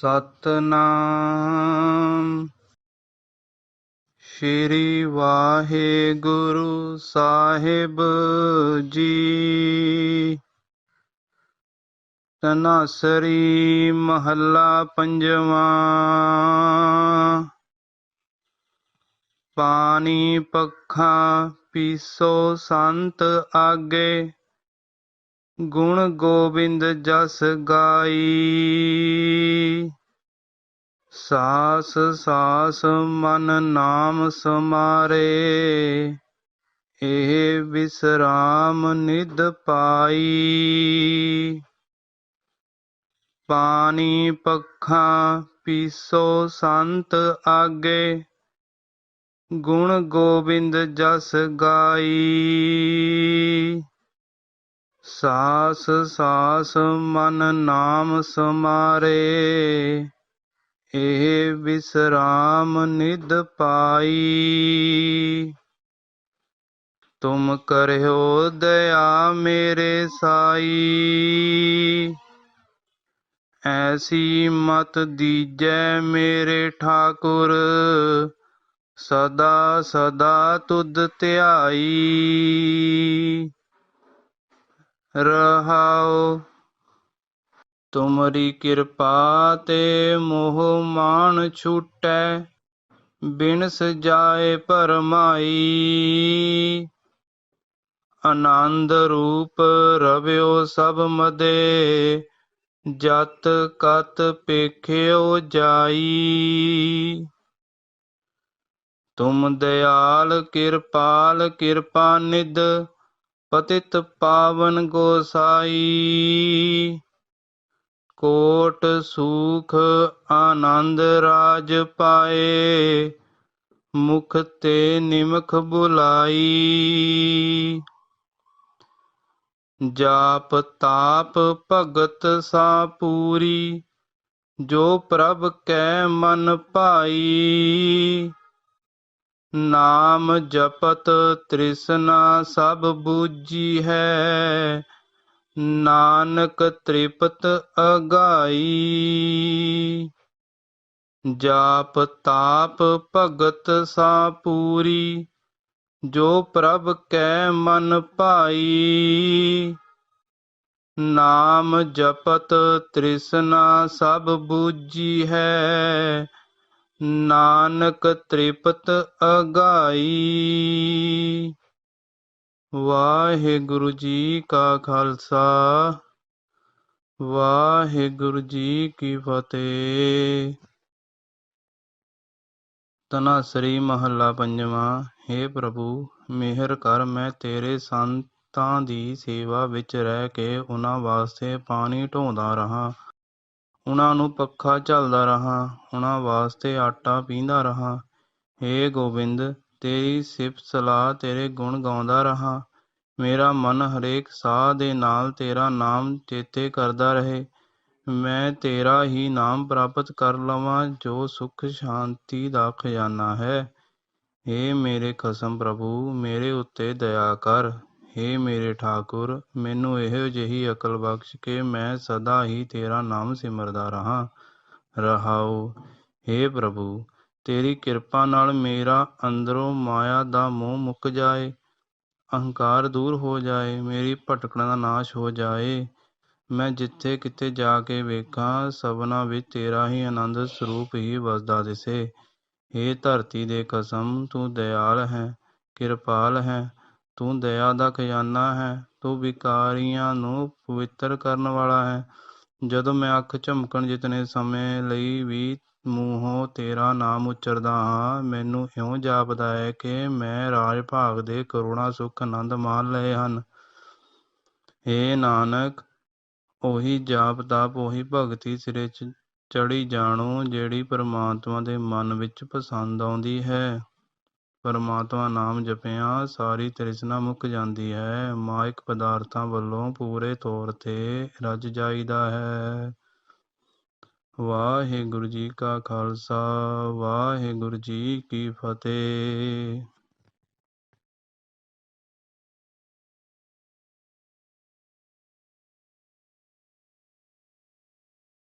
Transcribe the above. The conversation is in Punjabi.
ਸਤਨਾਮ। ਸ਼੍ਰੀ ਵਾਹਿਗੁਰੂ ਸਾਹਿਬ ਜੀ। ਤਨਾਸਰੀ ਮਹੱਲਾ ਪੰਜਵਾਂ। ਪਾਣੀ ਪੱਖਾ ਪੀਸੋ ਸੰਤ ਆਗੇ। ਗੁਣ ਗੋਬਿੰਦ ਜਸ ਗਾਈ। ਸਾਸ ਸਾਸ ਮਨ ਨਾਮ ਸਮਾਰੇ, ਇਹ ਵਿਸਰਾਮ ਨਿਧ ਪਾਈ। ਪਾਣੀ ਪੱਖਾਂ ਪੀਸੋ ਸੰਤ ਆਗੇ, ਗੁਣ ਗੋਬਿੰਦ ਜਸ ਗਾਈ। ਸਾਸ ਸਾਸ ਮਨ ਨਾਮ ਸਮਾਰੇ, ਇਹ ਵਿਸਰਾਮ ਨਿਧ ਪਾਈ। ਤੁਮ ਕਰਿਓ ਦਇਆ ਮੇਰੇ ਸਾਈ। ਐਸੀ ਮਤ ਦੀਜੈ ਮੇਰੇ ਠਾਕੁਰ, ਸਦਾ ਸਦਾ ਤੁਧ ਧਿਆਈ। ਰਹਾਉ। ਤੁਮਰੀ ਕਿਰਪਾ ਤੇ ਮੋਹ ਮਾਨ ਛੁਟੈ ਬਿਨ ਸਜਾਏ ਪਰਮਾਈ ਆਨੰਦ ਰੂਪ ਰਵਿਓ ਸਭ ਮਦੇ, ਜਤ ਕਤ ਪੇਖਿਓ ਜਾਈ। ਤੁਮ ਦਿਆਲ ਕਿਰਪਾਲ ਕਿਰਪਾ ਨਿਦ ਪਤਿਤ ਪਾਵਨ ਗੋਸਾਈ, ਕੋਟ ਸੂਖ ਆਨੰਦ ਰਾਜ ਪਾਏ, ਮੁਖ ਤੇ ਨਿਮਖ ਬੁਲਾਈ। ਜਾਪ ਤਾਪ ਭਗਤ ਸਾ ਪੂਰੀ, ਜੋ ਪ੍ਰਭ ਕੈ ਮਨ ਭਾਈ। ਨਾਮ ਜਪਤ ਤ੍ਰਿਸ਼ਨਾ ਸਭ ਬੂਜੀ ਹੈ। ਨਾਨਕ ਤ੍ਰਿਪਤ ਅਗਾਈ। ਜਾਪ ਤਾਪ ਭਗਤ ਸਾ ਪੂਰੀ ਜੋ ਪ੍ਰਭ ਕੈ ਮਨ ਭਾਈ। ਨਾਮ ਜਪਤ ਤ੍ਰਿਸ਼ਨਾ ਸਭ ਬੂਜੀ ਹੈ। ਨਾਨਕ ਤ੍ਰਿਪਤ ਅਗਾਈ। ਵਾਹਿਗੁਰੂ ਜੀ ਕਾ ਖਾਲਸਾ, ਵਾਹਿਗੁਰੂ ਜੀ ਕੀ ਫਤਿਹ। ਤਨਾਸਰੀ ਮਹੱਲਾ ਪੰਜਵਾਂ हे ਪ੍ਰਭੂ, ਮਿਹਰ ਕਰ, ਮੈਂ ਤੇਰੇ ਸੰਤਾਂ ਦੀ ਸੇਵਾ ਵਿੱਚ ਰਹਿ ਕੇ ਉਹਨਾਂ ਵਾਸਤੇ ਪਾਣੀ ਢੋਂਦਾ ਰਹਾ। ਉਹਨਾਂ ਨੂੰ ਪੱਖਾ ਝੱਲਦਾ ਰਹਾਂ ਉਹਨਾਂ ਵਾਸਤੇ ਆਟਾ ਪੀਂਦਾ ਰਹਾਂ। हे ਗੋਬਿੰਦ, ਤੇਰੀ ਸਿਫਤ ਸਲਾਹ ਤੇਰੇ ਗੁਣ ਗਾਉਂਦਾ ਰਹਾਂ। ਮੇਰਾ ਮਨ ਹਰੇਕ ਸਾਹ ਦੇ ਨਾਲ ਤੇਰਾ ਨਾਮ ਚੇਤੇ ਕਰਦਾ ਰਹੇ। ਮੈਂ ਤੇਰਾ ਹੀ ਨਾਮ ਪ੍ਰਾਪਤ ਕਰ ਲਵਾਂ, ਜੋ ਸੁਖ ਸ਼ਾਂਤੀ ਦਾ ਖਜ਼ਾਨਾ ਹੈ। हे ਮੇਰੇ ਖਸਮ ਪ੍ਰਭੂ, ਮੇਰੇ ਉੱਤੇ ਦਇਆ ਕਰ। ਹੇ ਮੇਰੇ ਠਾਕੁਰ, ਮੈਨੂੰ ਇਹੋ ਜਿਹੀ ਅਕਲ ਬਖਸ਼ ਕਿ ਮੈਂ ਸਦਾ ਹੀ ਤੇਰਾ ਨਾਮ ਸਿਮਰਦਾ ਰਹਾ। ਰਹਾਉ ਹੇ ਪ੍ਰਭੂ, ਤੇਰੀ ਕਿਰਪਾ ਨਾਲ ਮੇਰਾ ਅੰਦਰੋਂ ਮਾਇਆ ਦਾ ਮੋਹ ਮੁੱਕ ਜਾਏ, ਅਹੰਕਾਰ ਦੂਰ ਹੋ ਜਾਏ, ਮੇਰੀ ਭਟਕਣ ਦਾ ਨਾਸ਼ ਹੋ ਜਾਏ। ਮੈਂ ਜਿੱਥੇ ਕਿਤੇ ਜਾ ਕੇ ਵੇਖਾਂ, ਸਭਨਾ ਵਿੱਚ ਤੇਰਾ ਹੀ ਆਨੰਦ ਸਰੂਪ ਹੀ ਵਸਦਾ ਦਿਸੇ। हे ਧਰਤੀ ਦੇ ਕਸਮ, ਤੂੰ ਦਇਆਲ ਹੈ, ਕਿਰਪਾਲ ਹੈ ਤੂੰ ਦਇਆ ਦਾ ਖਜ਼ਾਨਾ ਹੈ, ਤੂੰ ਵਿਕਾਰੀਆਂ ਨੂੰ ਪਵਿੱਤਰ ਕਰਨ ਵਾਲਾ ਹੈ। ਜਦੋਂ ਮੈਂ ਅੱਖ ਝਮਕਣ ਜਿਤਨੇ ਸਮੇਂ ਲਈ ਵੀ ਮੂੰਹੋਂ ਤੇਰਾ ਨਾਮ ਉਚਰਦਾ ਹਾਂ, ਮੈਨੂੰ ਇਉਂ ਜਾਪਦਾ ਹੈ ਕਿ ਮੈਂ ਰਾਜ ਭਾਗ ਦੇ ਕਰੋੜਾਂ ਸੁਖ ਆਨੰਦ ਮਾਣ ਲਏ ਹਨ। ਏ ਨਾਨਕ, ਉਹੀ ਜਾਪ ਤਾਪ ਉਹੀ ਭਗਤੀ ਸਿਰੇ ਚ ਚੜੀ ਜਾਣੋ, ਜਿਹੜੀ ਪਰਮਾਤਮਾ ਦੇ ਮਨ ਵਿੱਚ ਪਸੰਦ ਆਉਂਦੀ ਹੈ। ਪਰਮਾਤਮਾ ਨਾਮ ਜਪਿਆ, ਸਾਰੀ ਤ੍ਰਿਸ਼ਨਾ ਮੁੱਕ ਜਾਂਦੀ ਹੈ। ਮਾਇਕ ਪਦਾਰਥਾਂ ਵੱਲੋਂ ਪੂਰੇ ਤੌਰ ਤੇ ਰੱਜ ਜਾਈਦਾ ਹੈ। ਵਾਹਿਗੁਰੂ ਜੀ ਕਾ ਖਾਲਸਾ, ਵਾਹਿਗੁਰੂ ਜੀ ਕੀ ਫਤਿਹ।